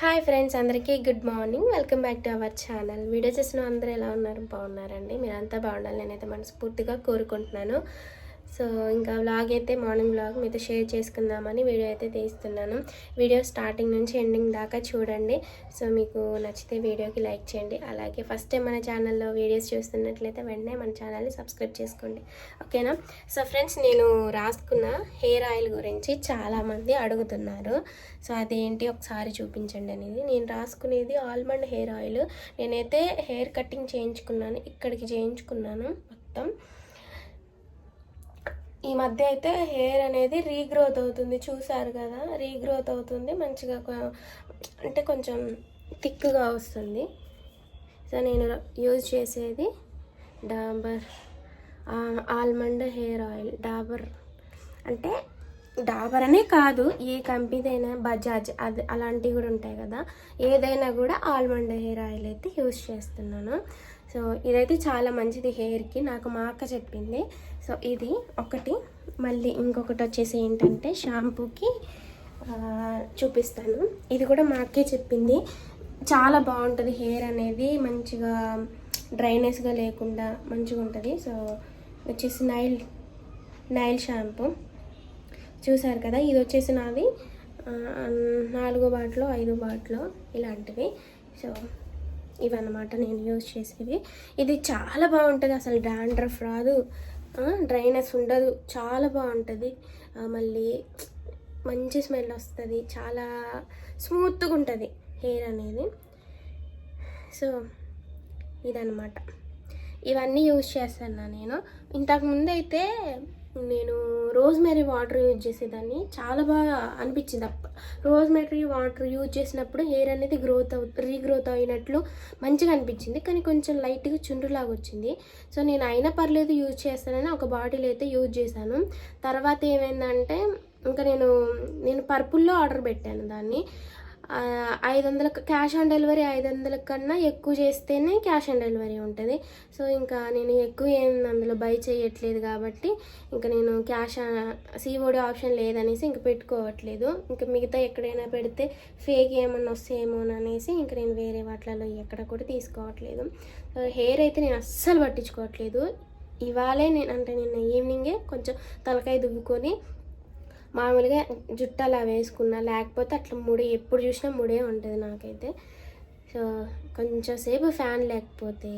Hi friends అందరికీ good morning. Welcome back to our channel. Video చేసిన అందరూ ఎలా ఉన్నారు? బాగున్నారండి. మీరంతా బాగుండాలి నేనైతే మనస్ఫూర్తిగా కోరుకుంటున్నాను. సో ఇంకా వ్లాగ్ అయితే మార్నింగ్ వ్లాగ్ మీతో షేర్ చేసుకుందామని వీడియో అయితే తీస్తున్నాను. వీడియో స్టార్టింగ్ నుంచి ఎండింగ్ దాకా చూడండి. సో మీకు నచ్చితే వీడియోకి లైక్ చేయండి. అలాగే ఫస్ట్ టైం మన ఛానల్లో వీడియోస్ చూస్తున్నట్లయితే వెంటనే మన ఛానల్ని సబ్స్క్రైబ్ చేసుకోండి. ఓకేనా సో ఫ్రెండ్స్ నేను రాసుకున్న హెయిర్ ఆయిల్ గురించి చాలామంది అడుగుతున్నారు. సో అదేంటి? ఒకసారి చూపించండి అనేది. నేను రాసుకునేది ఆల్మండ్ హెయిర్ ఆయిల్ నేనైతే హెయిర్ కటింగ్ చేయించుకున్నాను. ఇక్కడికి చేయించుకున్నాను మొత్తం. ఈ మధ్య అయితే హెయిర్ అనేది రీగ్రోత్ అవుతుంది చూసారు కదా? రీగ్రోత్ అవుతుంది మంచిగా అంటే కొంచెం థిక్గా వస్తుంది. సో నేను యూజ్ చేసేది Dabur almond hair oil. Dabur అంటే డాబర్ అనే కాదు ఏ కంపెనీదైనా బజాజ్ అది అలాంటివి కూడా ఉంటాయి కదా? ఏదైనా కూడా ఆల్మండ్ హెయిర్ ఆయిల్ అయితే యూజ్ చేస్తున్నాను. సో ఇదైతే చాలా మంచిది హెయిర్కి. నాకు మా అక్క చెప్పింది. సో ఇది ఒకటి. మళ్ళీ ఇంకొకటి వచ్చేసి ఏంటంటే షాంపూకి చూపిస్తాను. ఇది కూడా మా అక్కే చెప్పింది. చాలా బాగుంటుంది హెయిర్ అనేది. మంచిగా డ్రైనెస్గా లేకుండా మంచిగా ఉంటుంది. సో వచ్చేసి నైల్ నైల్ షాంపూ. చూసారు కదా? ఇది వచ్చేసి నాది నాలుగో బాట్లో ఐదో బాట్లో ఇలాంటివి సో ఇవన్నమాట నేను యూజ్ చేసేవి. ఇది చాలా బాగుంటుంది అసలు డాండ్రఫ్ రాదు. డ్రైనెస్ ఉండదు చాలా బాగుంటుంది. మళ్ళీ మంచి స్మెల్ వస్తుంది చాలా స్మూత్గా ఉంటుంది హెయిర్ అనేది. సో ఇదన్నమాట. ఇవన్నీ యూజ్ చేస్తాను నేను. ఇంతకుముందు అయితే నేను రోజ్మెరీ వాటర్ యూజ్ చేసేదాన్ని. చాలా బాగా అనిపించింది. అప్ప రోజ్మెరీ వాటర్ యూజ్ చేసినప్పుడు హెయిర్ అనేది గ్రోత్ అవు రీగ్రోత్ అయినట్లు మంచిగా అనిపించింది. కానీ కొంచెం లైట్గా చుండ్రులాగా వచ్చింది. సో నేను అయినా పర్లేదు యూజ్ చేస్తానని ఒక బాటిల్ అయితే యూజ్ చేశాను. తర్వాత ఏమైందంటే ఇంకా నేను నేను పర్పుల్లో ఆర్డర్ పెట్టాను దాన్ని. ఐదు వందల క్యాష్ ఆన్ డెలివరీ ఐదు వందల కన్నా ఎక్కువ చేస్తేనే క్యాష్ ఆన్ డెలివరీ ఉంటుంది. సో ఇంకా నేను ఎక్కువ ఏం అందులో బై చేయట్లేదు కాబట్టి ఇంకా నేను క్యాష్ సిఓడి ఆప్షన్ లేదనేసి ఇంక పెట్టుకోవట్లేదు. ఇంకా మిగతా ఎక్కడైనా పెడితే ఫేక్ ఏమన్నా వస్తాయేమో అనేసి ఇంకా నేను వేరే వాటిలలో ఎక్కడ కూడా తీసుకోవట్లేదు. సో హెయిర్ అయితే నేను అస్సలు పట్టించుకోవట్లేదు. ఇవాళే నేను అంటే నిన్న ఈవినింగే కొంచెం తలకాయ దువ్వుకొని మామూలుగా జుట్టు అలా వేసుకున్నా లేకపోతే అట్లా ముడి ఎప్పుడు చూసినా ముడే ఉంటుంది నాకైతే. సో కొంచెం సేపు ఫ్యాన్ లేకపోతే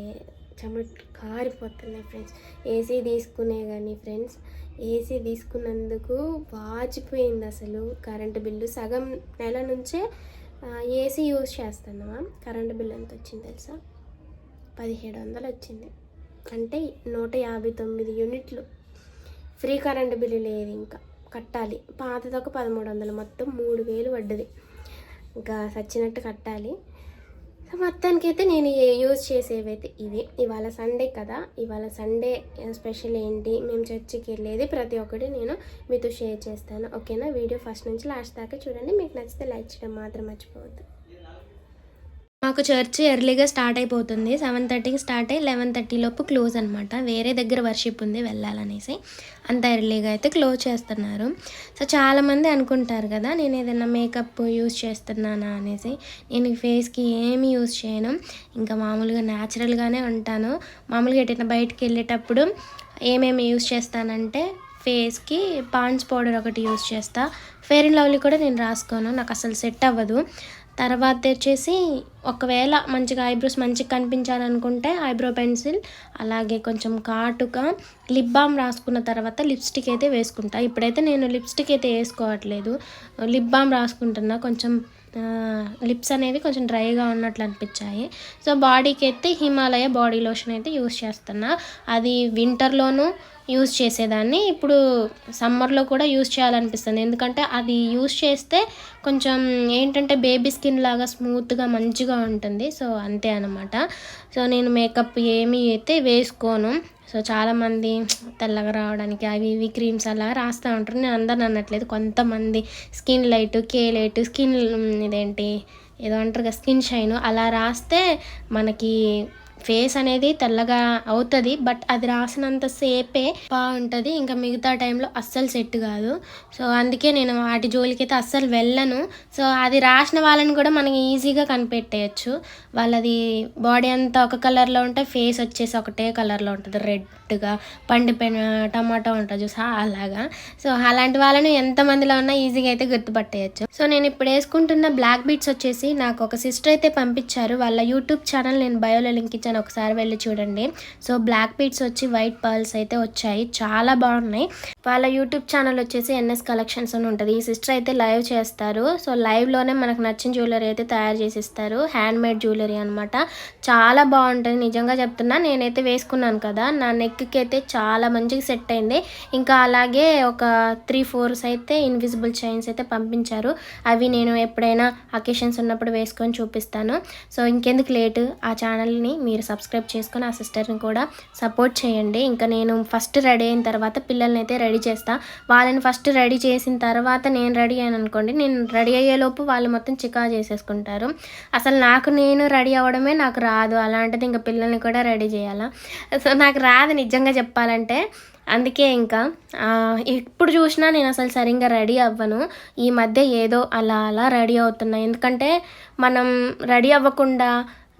చెమట కారిపోతున్నాయి ఫ్రెండ్స్. ఏసీ తీసుకునే కానీ ఫ్రెండ్స్ ఏసీ తీసుకున్నందుకు వాచిపోయింది అసలు కరెంటు బిల్లు. సగం నెల నుంచే ఏసీ యూజ్ చేస్తున్నామా కరెంటు బిల్ ఎంత వచ్చింది తెలుసా? పదిహేడు వందలు వచ్చింది. అంటే నూట యాభై తొమ్మిది యూనిట్లు. ఫ్రీ కరెంటు బిల్లు లేదు ఇంకా. కట్టాలి. పాతది ఒక పదమూడు వందలు మొత్తం మూడు వేలు పడ్డది. ఇంకా సచ్చినట్టు కట్టాలి. సో మొత్తానికైతే నేను యూజ్ చేసేవైతే ఇవి. ఇవాళ సండే కదా. ఇవాళ సండే స్పెషల్ ఏంటి? మేము చర్చికి వెళ్ళేది ప్రతి ఒక్కటి నేను మీతో షేర్ చేస్తాను. ఓకేనా? వీడియో ఫస్ట్ నుంచి లాస్ట్ దాకా చూడండి. మీకు నచ్చితే లైక్ చేయడం మాత్రం మర్చిపోవద్దు. మాకు చర్చ్ ఎర్లీగా స్టార్ట్ అయిపోతుంది. సెవెన్ థర్టీకి స్టార్ట్ అయ్యి లెవెన్ థర్టీ లోపు క్లోజ్ అనమాట వేరే దగ్గర వర్షిప్ ఉంది వెళ్ళాలనేసి. అంత ఎర్లీగా అయితే క్లోజ్ చేస్తున్నారు. సో చాలామంది అనుకుంటారు కదా నేను ఏదైనా మేకప్ యూస్ చేస్తున్నానా అనేసి. నేను ఫేస్కి ఏమి యూజ్ చేయను. ఇంకా మామూలుగా న్యాచురల్గానే ఉంటాను. మామూలుగా ఎటైనా బయటకు వెళ్ళేటప్పుడు ఏమేమి యూస్ చేస్తానంటే ఫేస్కి పాండ్స్ పౌడర్ ఒకటి యూజ్ చేస్తా. ఫెయిర్ అండ్ లవ్లీ కూడా నేను రాసుకోను. నాకు అసలు సెట్ అవ్వదు. తర్వాత వచ్చేసి ఒకవేళ మంచిగా ఐబ్రోస్ మంచిగా కనిపించాలనుకుంటే ఐబ్రో పెన్సిల్ అలాగే కొంచెం కాటుగా లిప్ బామ్ రాసుకున్న తర్వాత లిప్స్టిక్ అయితే వేసుకుంటా. ఇప్పుడైతే నేను లిప్స్టిక్ అయితే వేసుకోవట్లేదు. Lip balm రాసుకుంటున్నా. కొంచెం లిప్స్ అనేవి కొంచెం డ్రైగా ఉన్నట్లు అనిపించాయి. సో బాడీకి అయితే హిమాలయ బాడీ లోషన్ అయితే యూస్ చేస్తున్నా. అది వింటర్లోనూ యూజ్ చేసేదాన్ని. ఇప్పుడు సమ్మర్లో కూడా యూస్ చేయాలనిపిస్తుంది. ఎందుకంటే అది యూజ్ చేస్తే కొంచెం ఏంటంటే బేబీ స్కిన్ లాగా స్మూత్గా మంచిగా ఉంటుంది. సో అంతే అనమాట సో నేను మేకప్ ఏమీ అయితే వేసుకోను. సో చాలామంది తెల్లగా రావడానికి అవి ఇవి క్రీమ్స్ అలా రాస్తూ ఉంటారు. నేను అందరిని అనట్లేదు. కొంతమంది స్కిన్ లైట్ కే లైట్ స్కిన్ ఇదేంటి ఏదో అంటారు కదా స్కిన్ షైన్ అలా రాస్తే మనకి ఫేస్ అనేది తెల్లగా అవుతుంది బట్ అది రాసినంత సేపే బాగుంటుంది. ఇంకా మిగతా టైంలో అస్సలు సెట్ కాదు. సో అందుకే నేను వాటి జోలికైతే అస్సలు వెళ్ళను. సో అది రాసిన వాళ్ళని కూడా మనకి ఈజీగా కనిపెట్టేయచ్చు. వాళ్ళది బాడీ అంతా ఒక కలర్లో ఉంటే ఫేస్ వచ్చేసి ఒకటే కలర్లో ఉంటుంది. రెడ్గా పండిపోయిన టమాటా ఉంటుంది చూసా అలాగా. సో అలాంటి వాళ్ళని ఎంతమందిలో ఉన్నా ఈజీగా అయితే గుర్తుపట్టేయచ్చు. సో నేను ఇప్పుడు వేసుకుంటున్న బ్లాక్ బీట్స్ వచ్చేసి నాకు ఒక సిస్టర్ అయితే పంపించారు. వాళ్ళ యూట్యూబ్ ఛానల్ నేను బయోలో లింక్ ఇచ్చాను. ఒకసారి వెళ్ళి చూడండి. సో బ్లాక్ బీట్స్ వచ్చి వైట్ పర్ల్స్ అయితే వచ్చాయి. చాలా బాగున్నాయి. వాళ్ళ యూట్యూబ్ ఛానల్ వచ్చేసి ఎన్ఎస్ కలెక్షన్స్ అని ఉంటుంది. ఈ సిస్టర్ అయితే లైవ్ చేస్తారు. సో లైవ్లోనే మనకు నచ్చిన జ్యువెలరీ అయితే తయారు చేసి ఇస్తారు హ్యాండ్ మేడ్ జ్యువెలరీ అనమాట చాలా బాగుంటుంది నిజంగా చెప్తున్నా నేనైతే వేసుకున్నాను కదా. నా నెక్కి అయితే చాలా మంచిగా సెట్ అయింది. ఇంకా అలాగే ఒక త్రీ ఫోర్స్ అయితే ఇన్విజిబుల్ చైన్స్ అయితే పంపించారు. అవి నేను ఎప్పుడైనా అకేషన్స్ ఉన్నప్పుడు వేసుకొని చూపిస్తాను. సో ఇంకెందుకు లేటు? ఆ ఛానల్ని మీరు సబ్స్క్రైబ్ చేసుకొని ఆ సిస్టర్ని కూడా సపోర్ట్ చేయండి. ఇంకా నేను ఫస్ట్ రెడీ అయిన తర్వాత పిల్లల్ని అయితే రెడీ చేస్తా. వాళ్ళని ఫస్ట్ రెడీ చేసిన తర్వాత నేను రెడీ అయ్యాను అనుకోండి నేను రెడీ అయ్యేలోపు వాళ్ళు మొత్తం చికా చేసేసుకుంటారు. అసలు నాకు నేను రెడీ అవ్వడమే నాకు రాదు. అలాంటిది ఇంకా పిల్లల్ని కూడా రెడీ చేయాలా? సో నాకు రాదు నిజంగా చెప్పాలంటే. అందుకే ఇంకా ఇప్పుడు చూసినా నేను అసలు సరిగ్గా రెడీ అవ్వను. ఈ మధ్య ఏదో అలా అలా రెడీ అవుతున్నా. ఎందుకంటే మనం రెడీ అవ్వకుండా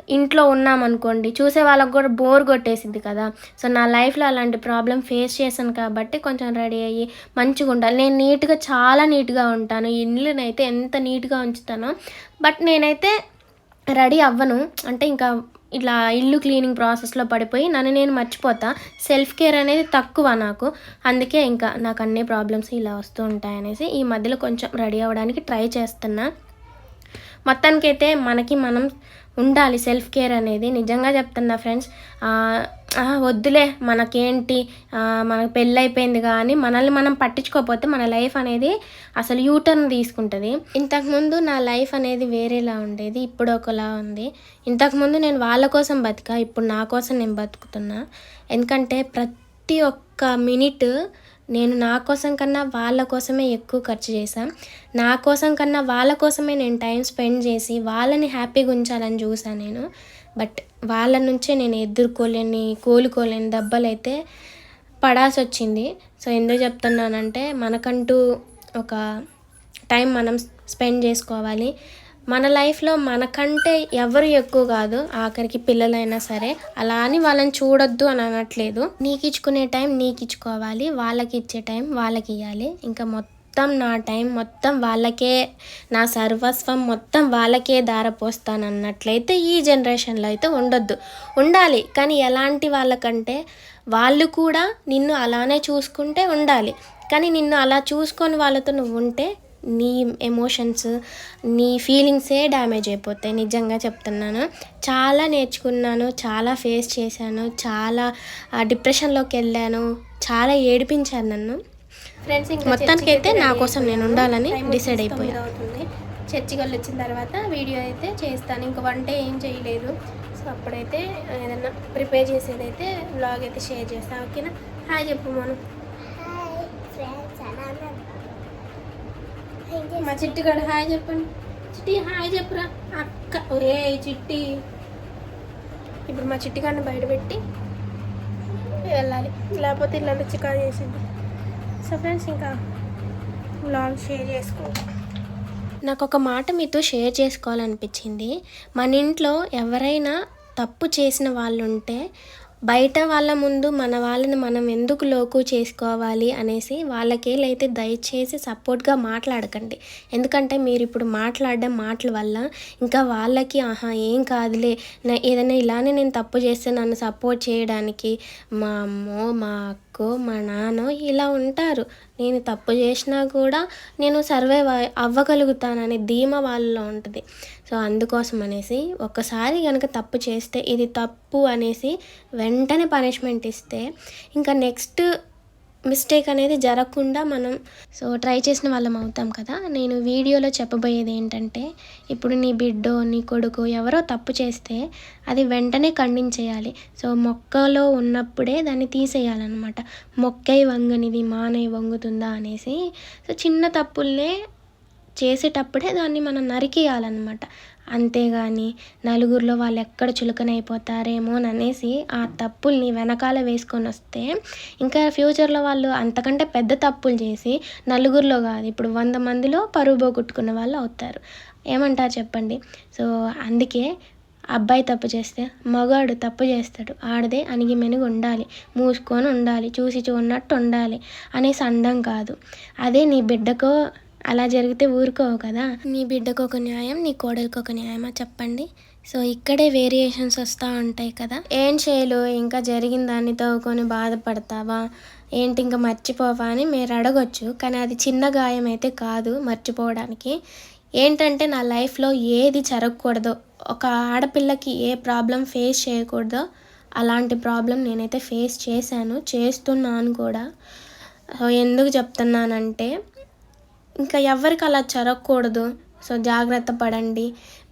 ఇంట్లో ఉన్నామనుకోండి చూసే వాళ్ళకు కూడా బోర్ కొట్టేసింది కదా. సో నా లైఫ్లో అలాంటి ప్రాబ్లం ఫేస్ చేశాను కాబట్టి కొంచెం రెడీ అయ్యి మంచిగా ఉండాలి. నేను నీట్గా చాలా నీట్గా ఉంటాను. ఇల్లునైతే ఎంత నీట్గా ఉంచుతానో. బట్ నేనైతే రెడీ అవ్వను. అంటే ఇంకా ఇట్లా ఇల్లు క్లీనింగ్ ప్రాసెస్లో పడిపోయి నన్ను నేను మర్చిపోతా. సెల్ఫ్ కేర్ అనేది తక్కువ నాకు. అందుకే ఇంకా నాకు అన్ని ప్రాబ్లమ్స్ ఇలా వస్తూ ఉంటాయనేసి ఈ మధ్యలో కొంచెం రెడీ అవ్వడానికి ట్రై చేస్తున్నా. మొత్తానికైతే మనకి మనం ఉండాలి సెల్ఫ్ కేర్ అనేది. నిజంగా చెప్తున్నా ఫ్రెండ్స్ వద్దులే మనకేంటి మనకు పెళ్ళి అయిపోయింది కానీ మనల్ని మనం పట్టించుకోకపోతే మన లైఫ్ అనేది అసలు యూటర్న్ తీసుకుంటుంది. ఇంతకుముందు నా లైఫ్ అనేది వేరేలా ఉండేది ఇప్పుడు ఒకలా ఉంది. ఇంతకుముందు నేను వాళ్ళ కోసం బతికా ఇప్పుడు నా కోసం నేను బతుకుతున్నా. ఎందుకంటే ప్రతి ఒక్క మినిట్ నేను నా కోసం కన్నా వాళ్ళ కోసమే ఎక్కువ ఖర్చు చేశాను నా కోసం కన్నా వాళ్ళ కోసమే నేను టైం స్పెండ్ చేసి వాళ్ళని హ్యాపీగా ఉంచాలని చూసాను నేను. బట్ వాళ్ళ నుంచే నేను ఎదుర్కోలేని కోలుకోలేని దెబ్బలు అయితే పడాల్సి వచ్చింది సో ఎందుకు చెప్తున్నానంటే మనకంటూ ఒక టైం మనం స్పెండ్ చేసుకోవాలి. మన లైఫ్లో మనకంటే ఎవరు ఎక్కువ కాదు ఆఖరికి పిల్లలైనా సరే. అలా అని వాళ్ళని చూడొద్దు అని అనట్లేదు. నీకు ఇచ్చుకునే టైం నీకు ఇచ్చుకోవాలి వాళ్ళకి ఇచ్చే టైం వాళ్ళకి ఇవ్వాలి ఇంకా మొత్తం నా టైం మొత్తం వాళ్ళకే నా సర్వస్వం మొత్తం వాళ్ళకే దారపోస్తాను అన్నట్లయితే ఈ జనరేషన్లో అయితే ఉండొద్దు. ఉండాలి కానీ ఎలాంటి వాళ్ళకంటే వాళ్ళు కూడా నిన్ను అలానే చూసుకుంటే ఉండాలి. కానీ నిన్ను అలా చూసుకొని వాళ్ళతో నువ్వు ఉంటే నీ ఎమోషన్స్ నీ ఫీలింగ్సే డ్యామేజ్ అయిపోతాయి. నిజంగా చెప్తున్నాను. చాలా నేర్చుకున్నాను చాలా ఫేస్ చేశాను చాలా డిప్రెషన్లోకి వెళ్ళాను చాలా ఏడిపించాను నన్ను. ఫ్రెండ్స్ ఇంకా మొత్తానికి అయితే నా కోసం నేను అయిపోయాను. ఉండాలని డిసైడ్ వచ్చేసి అయిపోయా తొమ్మిది అవుతుంది. చర్చికి వెళ్ళి వచ్చిన తర్వాత వీడియో అయితే చేస్తాను. ఇంకా వంట ఏం చేయలేదు. సో అప్పుడైతే ఏదైనా ప్రిపేర్ చేసేదైతే వ్లాగ్ అయితే షేర్ చేస్తాను ఓకేనా? హాయ్ చెప్పు మనం. మా చిట్టి కూడా హాయ్ చెప్పండి. చిట్టి హాయ్ చెప్పురా. అక్క ఒరే చిట్టి. ఇప్పుడు మా చిట్టి గారిని బయట పెట్టి వెళ్ళాలి. లేకపోతే ఇల్లంతా చికా చేసింది. సో ఫ్రెండ్స్ ఇంకా వ్లాగ్ షేర్ చేసుకుంటాం. నాకు ఒక మాట మీతో షేర్ చేసుకోవాలనిపించింది. మన ఇంట్లో ఎవరైనా తప్పు చేసిన వాళ్ళు ఉంటే బయట వాళ్ళ ముందు మన వాళ్ళని మనం ఎందుకు లోకు చేసుకోవాలి అనేసి వాళ్ళకేలైతే దయచేసి సపోర్ట్గా మాట్లాడకండి. ఎందుకంటే మీరు ఇప్పుడు మాట్లాడడం మాటల వల్ల ఇంకా వాళ్ళకి ఆహా ఏం కాదులే. నా ఏదైనా ఇలానే నేను తప్పు చేస్తే నన్ను సపోర్ట్ చేయడానికి మా అమ్మో మా అక్కో మా నాన్నో ఇలా ఉంటారు. నేను తప్పు చేసినా కూడా నేను సర్వైవ్ అవ్వగలుగుతాననే ధీమా వాళ్ళలో ఉంటుంది. సో అందుకోసం అనేసి ఒక్కసారి కనుక తప్పు చేస్తే ఇది తప్పు అనేసి వెంటనే పనిష్మెంట్ ఇస్తే ఇంకా నెక్స్ట్ మిస్టేక్ అనేది జరగకుండా మనం సో ట్రై చేసిన వాళ్ళం అవుతాం కదా. నేను వీడియోలో చెప్పబోయేది ఏంటంటే ఇప్పుడు నీ బిడ్డో నీ కొడుకు ఎవరో తప్పు చేస్తే అది వెంటనే ఖండించేయాలి. సో మొక్కలో ఉన్నప్పుడే దాన్ని తీసేయాలన్నమాట. మొక్కై వంగనిది మానై వంగుతుందా అనేసి సో చిన్న తప్పుల్నే చేసేటప్పుడే దాన్ని మనం నరికేయాలన్నమాట. అంతేగాని నలుగురిలో వాళ్ళు ఎక్కడ చులకనైపోతారేమో అని అనేసి ఆ తప్పుల్ని వెనకాల వేసుకొని వస్తే ఇంకా ఫ్యూచర్లో వాళ్ళు అంతకంటే పెద్ద తప్పులు చేసి నలుగురిలో కాదు ఇప్పుడు వంద మందిలో పరువు పోగొట్టుకున్న వాళ్ళు అవుతారు. ఏమంటారు చెప్పండి? సో అందుకే అబ్బాయి తప్పు చేస్తే మగాడు తప్పు చేస్తాడు. ఆడదే అణిగి మెనుగు ఉండాలి మూసుకొని ఉండాలి చూసి చూడనట్టు ఉండాలి అనేసి అండం కాదు. అదే నీ బిడ్డకో అలా జరిగితే ఊరుకోవు కదా. నీ బిడ్డకు ఒక న్యాయం నీ కోడలికి ఒక న్యాయమా చెప్పండి. సో ఇక్కడే వేరియేషన్స్ వస్తూ ఉంటాయి కదా. ఏం చేయలు ఇంకా జరిగిన దాన్ని తవ్వుకొని బాధపడతావా? ఏంటి ఇంకా మర్చిపోవా అని మీరు అడగొచ్చు. కానీ అది చిన్న గాయం అయితే కాదు మర్చిపోవడానికి. ఏంటంటే నా లైఫ్లో ఏది జరగకూడదో. ఒక ఆడపిల్లకి ఏ ప్రాబ్లం ఫేస్ చేయకూడదో అలాంటి ప్రాబ్లం నేనైతే ఫేస్ చేశాను చేస్తున్నాను కూడా. సో ఎందుకు చెప్తున్నానంటే ఇంకా ఎవరికి అలా జరగకూడదు సో జాగ్రత్త పడండి.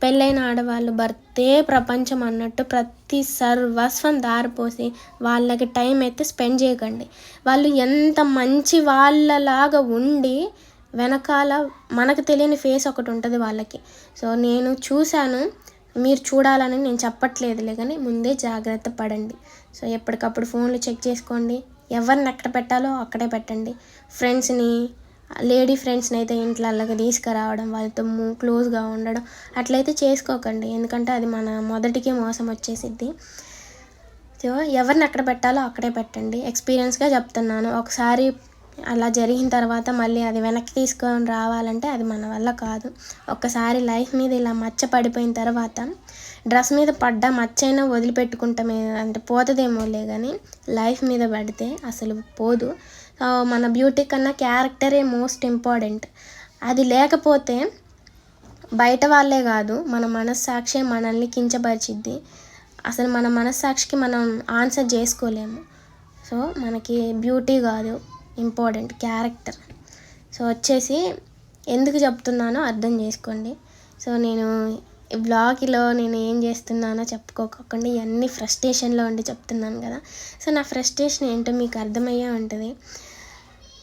పెళ్ళైన ఆడవాళ్ళు భర్తే ప్రపంచం అన్నట్టు ప్రతి సర్వస్వం దారిపోసి వాళ్ళకి టైం అయితే స్పెండ్ చేయకండి. వాళ్ళు ఎంత మంచి వాళ్ళలాగా ఉండి వెనకాల మనకు తెలియని ఫేస్ ఒకటి ఉంటుంది వాళ్ళకి. సో నేను చూశాను. మీరు చూడాలని నేను చెప్పట్లేదులే కానీ ముందే జాగ్రత్త పడండి. సో ఎప్పటికప్పుడు ఫోన్లు చెక్ చేసుకోండి. ఎవరిని ఎక్కడ పెట్టాలో అక్కడే పెట్టండి. ఫ్రెండ్స్ని లేడీ ఫ్రెండ్స్ని అయితే ఇంట్లకి తీసుకురావడం వాళ్ళతో క్లోజ్గా ఉండడం అట్లయితే చేసుకోకండి. ఎందుకంటే అది మన మొదటికే మోసం వచ్చేసిద్ది. సో ఎవరిని ఎక్కడ పెట్టాలో అక్కడే పెట్టండి. ఎక్స్పీరియన్స్గా చెప్తున్నాను. ఒకసారి అలా జరిగిన తర్వాత మళ్ళీ అది వెనక్కి తీసుకొని రావాలంటే అది మన వల్ల కాదు. ఒక్కసారి లైఫ్ మీద ఇలా మచ్చ పడిపోయిన తర్వాత డ్రెస్ మీద పడ్డ మచ్చైనా వదిలిపెట్టుకుంటామే అంటే పోతుందేమోలే కానీ లైఫ్ మీద పడితే అసలు పోదు. మన బ్యూటీ కన్నా క్యారెక్టరే మోస్ట్ ఇంపార్టెంట్. అది లేకపోతే బయట వాళ్ళే కాదు మన మనస్సాక్షి మనల్ని కించపరిచిద్ది. అసలు మన మనస్సాక్షికి మనం ఆన్సర్ చేసుకోలేము. సో మనకి బ్యూటీ కాదు ఇంపార్టెంట్ క్యారెక్టర్. సో వచ్చేసి ఎందుకు చెప్తున్నానో అర్థం చేసుకోండి. సో నేను బ్లాగ్లో నేను ఏం చేస్తున్నానో చెప్పుకోకుండా ఇవన్నీ ఫ్రస్ట్రేషన్లో ఉండి చెప్తున్నాను కదా. సో నా ఫ్రస్ట్రేషన్ ఏంటో మీకు అర్థమయ్యే ఉంటుంది.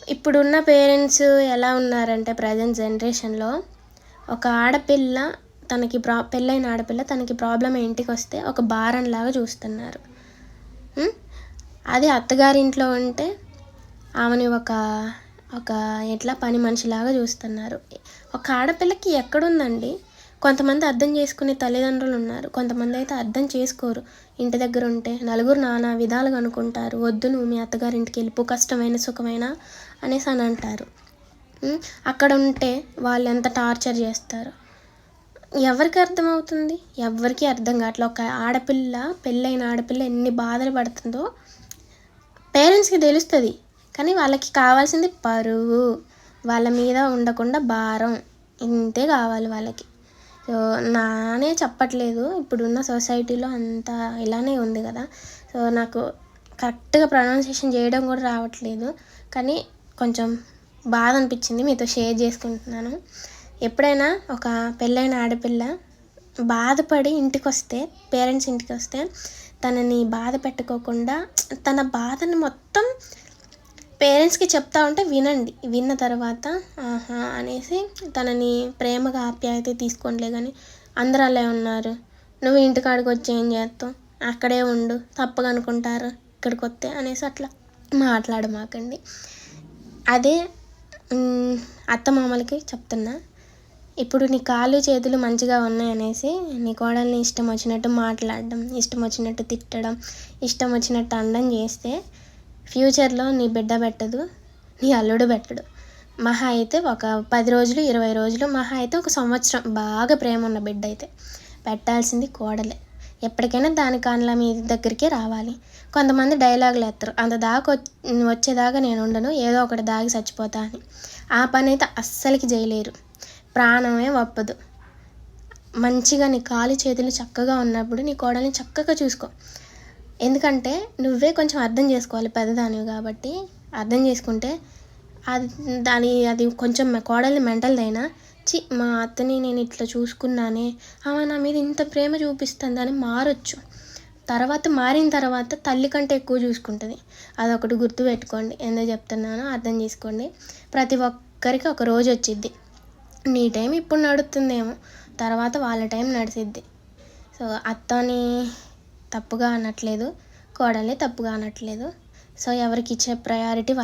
ఇప్పుడున్న పేరెంట్స్ ఎలా ఉన్నారంటే ప్రజెంట్ జనరేషన్లో ఒక ఆడపిల్ల తనకి ప్రా పెళ్ళైన ఆడపిల్ల తనకి ప్రాబ్లం ఇంటికి వస్తే ఒక భారంలాగా చూస్తున్నారు. అది అదే అత్తగారింట్లో ఉంటే ఆమెని ఒక ఒక ఎట్లా పని మనిషిలాగా చూస్తున్నారు. ఒక ఆడపిల్లకి ఎక్కడుందండి? కొంతమంది అర్థం చేసుకునే తల్లిదండ్రులు ఉన్నారు. కొంతమంది అయితే అర్థం చేసుకోరు. ఇంటి దగ్గర ఉంటే నలుగురు నానా విధాలుగా అనుకుంటారు. వద్దు నువ్వు మీ అత్తగారింటికి వెళ్ళిపో కష్టమైన సుఖమైన అనేసి అని అంటారు. అక్కడ ఉంటే వాళ్ళు ఎంత టార్చర్ చేస్తారు? ఎవరికి అర్థమవుతుంది? ఎవరికి అర్థం కావట్లేదు ఒక ఆడపిల్ల పెళ్ళైన ఆడపిల్ల ఎన్ని బాధలు పడుతుందో పేరెంట్స్కి తెలుస్తుంది. కానీ వాళ్ళకి కావాల్సింది పరువు. వాళ్ళ మీద ఉండకుండా భారం. ఇంతే కావాలి వాళ్ళకి. సో నానే చెప్పట్లేదు. ఇప్పుడున్న సొసైటీలో అంతా ఇలానే ఉంది కదా. సో నాకు కరెక్ట్గా ప్రొనౌన్సియేషన్ చేయడం కూడా రావట్లేదు. కానీ కొంచెం బాధ అనిపించింది మీతో షేర్ చేసుకుంటున్నాను. ఎప్పుడైనా ఒక పెళ్ళైన ఆడపిల్ల బాధపడి ఇంటికి వస్తే పేరెంట్స్ ఇంటికి వస్తే తనని బాధ పెట్టుకోకుండా తన బాధని మొత్తం పేరెంట్స్కి చెప్తా ఉంటే వినండి. విన్న తర్వాత ఆహా అనేసి తనని ప్రేమగా ఆప్యాయత తీసుకోండిలే కానీ అందరూ అలా ఉన్నారు. నువ్వు ఇంటికాడికి వచ్చి ఏం చేస్తావు? అక్కడే ఉండు. తప్పగా అనుకుంటారు. ఇక్కడికి వస్తే అనేసి అట్లా మాట్లాడమాకండి. అదే అత్త అత్తమామలకి చెప్తున్నా. ఇప్పుడు నీ కాళ్ళు చేతులు మంచిగా ఉన్నాయనేసి నీ కోడల్ని ఇష్టం వచ్చినట్టు మాట్లాడడం ఇష్టం వచ్చినట్టు తిట్టడం ఇష్టం వచ్చినట్టు అండం చేస్తే ఫ్యూచర్లో నీ బిడ్డ పెట్టదు నీ అల్లుడు పెట్టడు. మహా అయితే ఒక పది రోజులు ఇరవై రోజులు మహా అయితే ఒక సంవత్సరం బాగా ప్రేమ ఉన్న బిడ్డ అయితే పెట్టాల్సింది కోడలే. ఎప్పటికైనా దాని కాన్ల మీ దగ్గరికే రావాలి. కొంతమంది డైలాగులు ఎత్తరు అంత దాకా వచ్చేదాకా నేను ఉండను ఏదో ఒకటి దాగి చచ్చిపోతా అని. ఆ పని అయితే అస్సలకి చేయలేరు ప్రాణమే ఒప్పదు. మంచిగా నీ కాలు చేతులు చక్కగా ఉన్నప్పుడు నీ కోడల్ని చక్కగా చూసుకో. ఎందుకంటే నువ్వే కొంచెం అర్థం చేసుకోవాలి పెద్దదానివి కాబట్టి అర్థం చేసుకుంటే అది దాని అది కొంచెం కోడలి మెంటల్ మెంటల్దైనా చి మా అత్తని నేను ఇట్లా చూసుకున్నానే ఆమె నా మీద ఇంత ప్రేమ చూపిస్తుందని మారొచ్చు. తర్వాత మారిన తర్వాత తల్లి కంటే ఎక్కువ చూసుకుంటుంది. అదొకటి గుర్తుపెట్టుకోండి ఎందుకు చెప్తున్నానో అర్థం చేసుకోండి. ప్రతి ఒక్కరికి ఒక రోజు వచ్చిద్ది. నీ టైం ఇప్పుడు నడుస్తుందేమో తర్వాత వాళ్ళ టైం నడిచిద్ది సో అత్తని తప్పుగా అనట్లేదు. కోడల్ని తప్పుగా అనట్లేదు. సో ఎవరికి ఇచ్చే ప్రయారిటీ వాళ్ళ